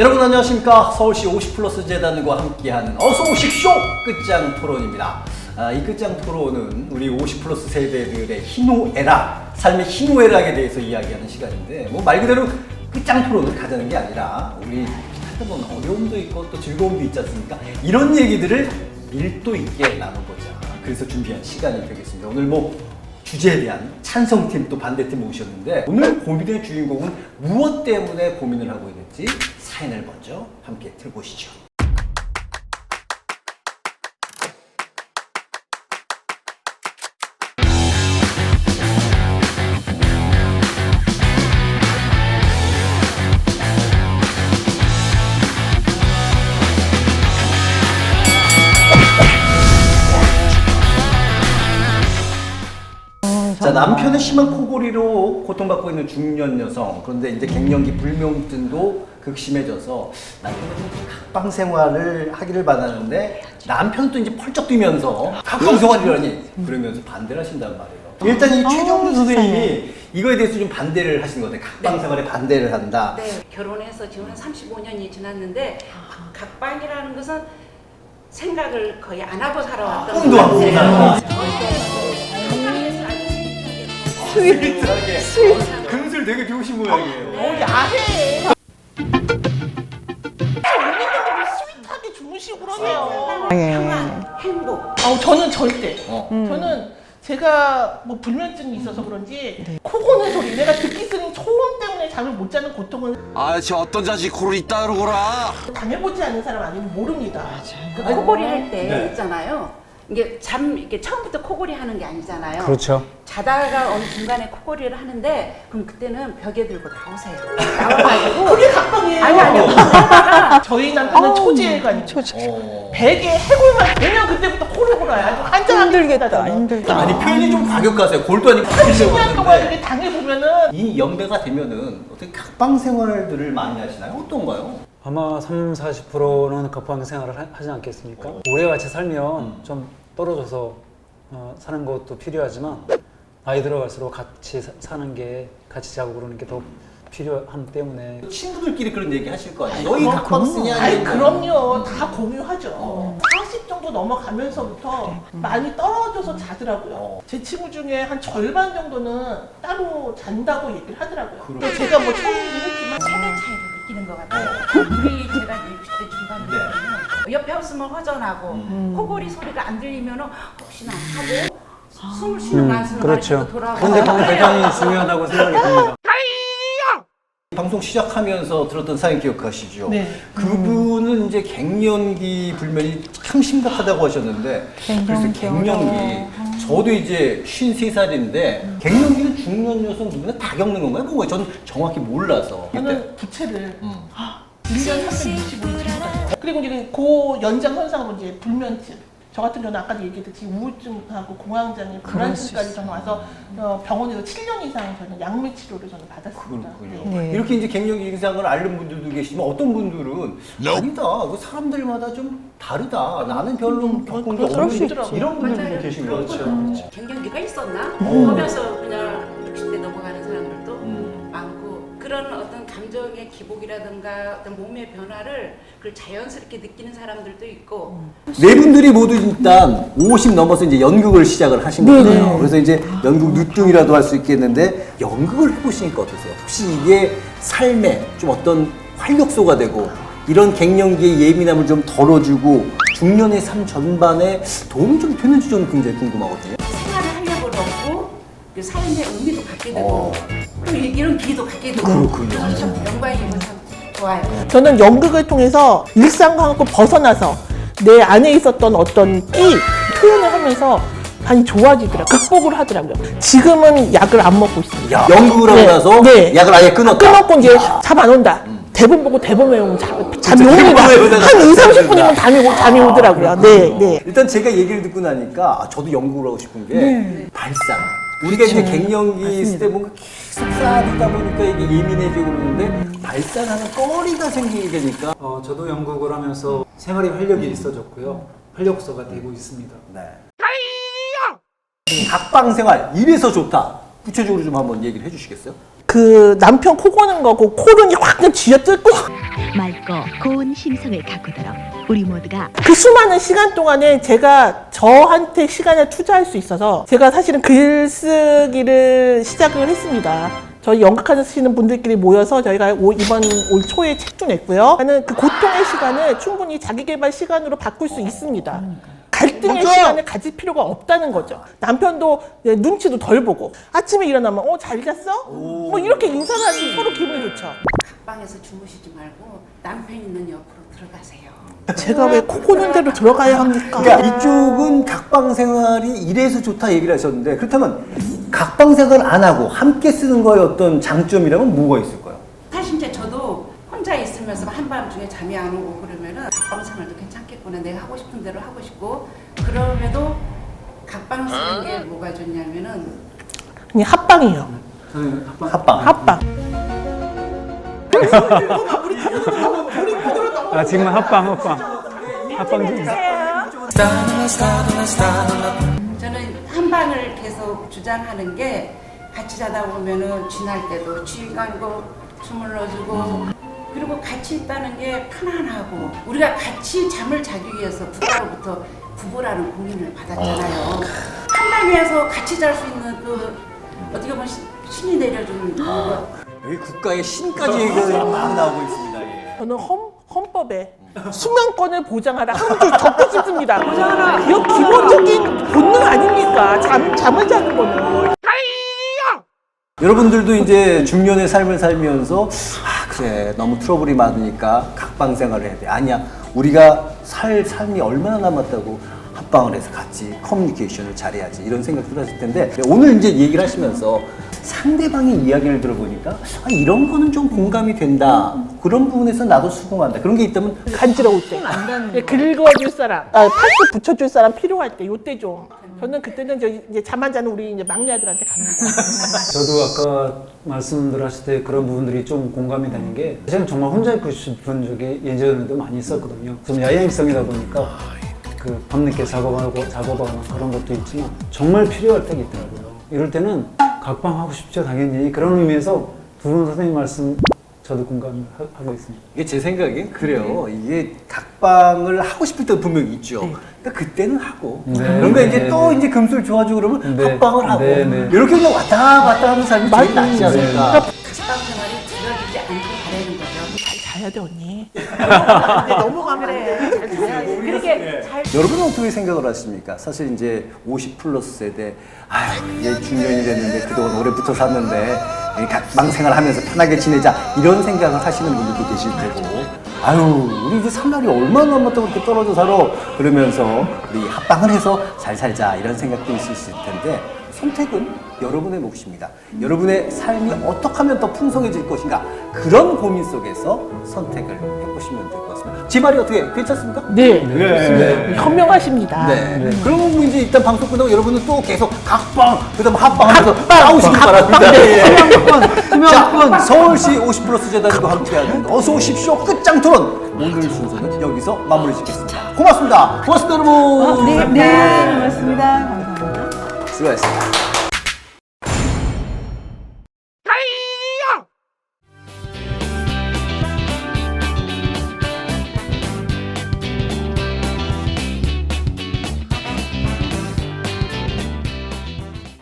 여러분 안녕하십니까 서울시 50플러스 재단과 함께하는 어서 오십쇼 끝장 토론입니다. 아, 이 끝장 토론은 우리 50플러스 세대들의 희노애락, 삶의 희노애락에 대해서 이야기하는 시간인데 뭐 말 그대로 끝장 토론을 가자는 게 아니라 우리 보면 어려움도 있고 또 즐거움도 있지 않습니까? 이런 얘기들을 밀도 있게 나눠보자. 그래서 준비한 시간이 되겠습니다. 오늘 뭐 주제에 대한 찬성팀 또 반대팀 모셨는데 오늘 고민의 주인공은 무엇 때문에 고민을 하고 있는지 사연을 먼저 함께 들어보시죠. 자 남편은 심한 코골이로 고통받고 있는 중년 여성 그런데 이제 갱년기 불면증도 극심해져서 남편은 각방 생활을 하기를 바라는데 남편도 이제 펄쩍 뛰면서 각방 생활이라니 그러면서 반대를 하신단 말이에요. 일단 이 최정준 선생님이 이거에 대해서 좀 반대를 하신 거데 각방 생활에 반대를 한다. 네, 결혼해서 지금 한 35년이 지났는데 각방이라는 것은 생각을 거의 안 하고 살아왔던 꿈도 것안 꾸고. 살아왔다. 각방에서 아주 스윗하게 금슬 되게 좋으신 모양이에요. 어, 야해. 주무시고 그러네요. 평안, 행복. 아우 저는 절대. 어. 저는 제가 뭐 불면증이 있어서 그런지 코 고는 소리, 내가 듣기 쓰는 소음 때문에 잠을 못 자는 고통은 아저 어떤 자식 코를 있다 그러거라 당해보지 않는 사람 아니면 모릅니다. 그 코골이 할때 네. 있잖아요. 이게 잠 이게 처음부터 코골이 하는 게 아니잖아요. 그렇죠. 자다가 어느 중간에 코골이를 하는데 그럼 그때는 벽에 들고 나오세요. 나와가지고 그게 각방이에요. 아니 아니요. 저희 남편은 초지애가 초지. 어. 베개 해골만 되면 그때부터 코를 골아요. 아주 한장 힘들겠다, 힘들다. 아니 표현이 좀 과격하세요. 골도 아니고 10년 동안 이렇게 당해보면은 이 연배가 되면은 어떻게 각방 생활들을 많이 하시나요? 어떤가요? 아마 3, 40%는 갑방 생활을 하- 하지 않겠습니까? 오래 같이 살면 좀 떨어져서 어, 사는 것도 필요하지만 나이 들어갈수록 같이 사- 사는 게 같이 자고 그러는 게 더 필요함 때문에 친구들끼리 그런 얘기 하실 거 아니에요? 너희 그럼, 각방 쓰냐? 아니. 그럼요 다 공유하죠 40 정도 넘어가면서부터 많이 떨어져서 자더라고요 어. 제 친구 중에 한 절반 정도는 따로 잔다고 얘기를 하더라고요 그럼. 근데 제가 뭐 처음이긴 했지만 세대 차이를 느끼는 것 같아요. 우리 제가 60대 중반이거든요. 옆에 없으면 허전하고 음. 코골이 소리가 안 들리면은 혹시나 하고 숨을 쉬는 음, 안수를 그렇죠. 돌아가고 그건 대단히 중요하다고 생각이 듭니다. 방송 시작하면서 들었던 사연 기억하시죠? 네. 그분은 이제 갱년기 불면이 참 심각하다고 하셨는데 그래서 갱년기 저도 이제 53살인데 갱년기는 중년 여성 누구나 다 겪는 건가요? 저는 정확히 몰라서 저는 부채를 음. 1년 365일 주무가요 그리고 이제 그 연장 현상으로 이제 불면증 저 같은 경우는 아까도 얘기했듯이 우울증하고 공황장애, 불안증까지 저는 와서 어, 병원에서 7년 이상 저는 약물 치료를 저는 받았습니다. 그렇군요. 네. 네. 이렇게 이제 갱년기 증상을 앓는 분들도 계시지만 어떤 분들은 아니다. 그 사람들마다 좀 다르다. 나는 별로 겪은 게 그럴 수 없는데 있죠. 이런 분들도. 계신 거죠. 분은 갱년기가 있었나? 음. 하면서 그냥 60대 넘어가는 사람들도 음. 그런 어떤 감정의 기복이라든가 어떤 몸의 변화를 그걸 자연스럽게 느끼는 사람들도 있고 네 분들이 모두 일단 50 넘어서 이제 연극을 시작을 하신 거잖아요. 네. 그래서 이제 연극 누뚱이라도 할 수 있겠는데 연극을 해보시니까 어떠세요? 혹시 이게 삶에 좀 어떤 활력소가 되고 이런 갱년기의 예민함을 좀 덜어주고 중년의 삶 전반에 도움이 좀 되는지 저는 굉장히 궁금하거든요. 그 삶의 의미도 갖게 되고 어. 또 이- 이런 기회도 갖게 되고 그렇군요. 그래서 참 영광이고 참 좋아요. 저는 연극을 통해서 일상과 벗어나서 내 안에 있었던 어떤 끼 표현을 하면서 많이 좋아지더라고요. 극복을 하더라고요. 지금은 약을 안 먹고 있습니다. 야, 연극을 하고 네, 나서 네. 약을 아예 끊었다. 끊었고 이제 잠 안 온다. 대본 보고 대본 외우면 잠, 잠이 그쵸, 옵니다. 대본 외우다가 한 2, 잠이 30분이면 잠이, 오- 잠이 오더라고요. 네, 네. 일단 제가 얘기를 듣고 나니까 아, 저도 연구를 하고 싶은 게 발산. 우리가 이제 갱년기 있을 때 뭔가 계속 쌓아두다 보니까 이게 예민해지고 그러는데 발산하는 거리가 생기게 되니까 어, 저도 연극을 하면서 생활에 활력이 있어졌고요. 활력소가 되고 있습니다. 네. 각방 생활 이래서 좋다. 구체적으로 좀 한번 얘기를 해주시겠어요? 그 남편 코 고는 거고 코를 확 그냥 쥐어뜯고 맑고 고운 심성을 가꾸도록 우리 모두가 그 수많은 시간 동안에 제가 저한테 시간을 투자할 수 있어서 제가 사실은 글쓰기를 시작을 했습니다. 저희 연극하시는 분들끼리 모여서 저희가 오- 이번 올 초에 책도 냈고요. 저는 그 고통의 시간을 충분히 자기 개발 시간으로 바꿀 수 있습니다. 갈등의 시간을 가질 필요가 없다는 거죠. 남편도 이제 눈치도 덜 보고 아침에 일어나면 어 잘 잤어? 뭐 이렇게 인사를 하면 서로 기분이 좋죠. 각방에서 주무시지 말고 남편 있는 옆으로 들어가세요. 제가 왜 코 고는 대로 들어가야 합니까? 그러니까 이쪽은 각방 생활이 이래서 좋다 얘기를 하셨는데 그렇다면 각방 생활 안 하고 함께 쓰는 거에 어떤 장점이라면 뭐가 있을까요? 사실 이제 저도 혼자 있으면서 한밤중에 잠이 안 오고 그러면은 각방 생활도 괜찮겠구나. 내가 하고 싶은 대로 하고 싶고 그럼에도 각방 쓰는 게 뭐가 좋냐면은 그냥 합방이에요. 합방. 합방. 아 지금 합방 합방 합방 중 저는 한방을 계속 주장하는 게 같이 자다 보면은 쥐날 때도 쥐 깔고 주물러 주고 그리고 같이 있다는 게 편안하고 우리가 같이 잠을 자기 위해서 국가로부터 부부라는 공인을 받았잖아요. 한방에서 같이 잘 수 있는 그 어떻게 보면 신- 신이 내려준 그 여기 국가의 신까지 막 나오고 있습니다. 예. 저는 헌, 헌법에 수면권을 보장하라 한줄 적고 싶습니다. 이거 기본적인 본능 아닙니까? 잠, 잠을 자는 거는. 여러분들도 이제 중년의 삶을 살면서 아 그래 너무 트러블이 많으니까 각방 생활을 해야 돼 아니야 우리가 살 삶이 얼마나 남았다고 합방을 해서 같이 커뮤니케이션을 잘해야지 이런 생각들 하실 텐데 오늘 이제 얘기를 하시면서 상대방의 이야기를 들어보니까 아, 이런 거는 좀 공감이 된다 그런 부분에서 나도 수긍한다 그런 게 있다면 간지러울 때. 네, 긁어줄 사람, 아, 팔뚝 붙여줄 사람 필요할 때, 요때 좀. 저는 그때는 저 이제 잠 안 자는 우리 이제 막내 아들한테 갑니다. 저도 아까 말씀들 하실 때 그런 부분들이 좀 공감이 되는 게 사실은 정말 혼자 있고 싶은 적이 예전에도 많이 있었거든요. 좀 야행성이다 보니까 그 밤늦게 작업하고 작업하거나 그런 것도 있지만 정말 필요할 때가 있더라고요. 이럴 때는 각방하고 싶죠 당연히 그런 의미에서 두 분 선생님 말씀 저도 공감하고 있습니다. 이게 제 생각엔 그래요. 이게 각방을 하고 싶을 때 분명히 있죠. 그러니까 그때는 하고. 네. 그러니까 이제 네, 또 네. 이제 금술 좋아지고 그러면 네. 합방을 하고. 네, 네. 이렇게 그냥 왔다 갔다 하는 삶이 제일 낫지 않을까. 잘 자야 돼, 언니. 넘어가면 그래. 잘 자야 돼. 그렇게 잘. 여러분은 어떻게 생각을 하십니까? 사실 이제 50 플러스 세대, 아유, 얘 중년이 됐는데 그동안 오래 붙어 샀는데 이 각방 생활 하면서 편하게 지내자 이런 생각을 하시는 분들도 계실 테고 아유, 우리 이제 살날이 얼마나 남았다고 이렇게 떨어져 살아 그러면서 우리 합방을 해서 잘 살자 이런 생각도 있을 수 있을 텐데 선택은 여러분의 몫입니다. 여러분의 삶이 어떻게 하면 더 풍성해질 것인가 그런 고민 속에서 선택을 해보시면 될 것 같습니다. 제 말이 어떻게 괜찮습니까? 네. 네. 현명하십니다. 네. 그러면 뭐 이제 일단 방송 끝나고 여러분은 또 계속 각방, 그 다음 합방 하면서 싸우시기 바랍니다. 예. 자, 서울시 50 플러스 재단과 함께하는 어서 오십시오 끝장 토론. 오늘 순서는 여기서 마무리 짓겠습니다. 고맙습니다. 고맙습니다, 여러분. 네, 네, 고맙습니다. Suez.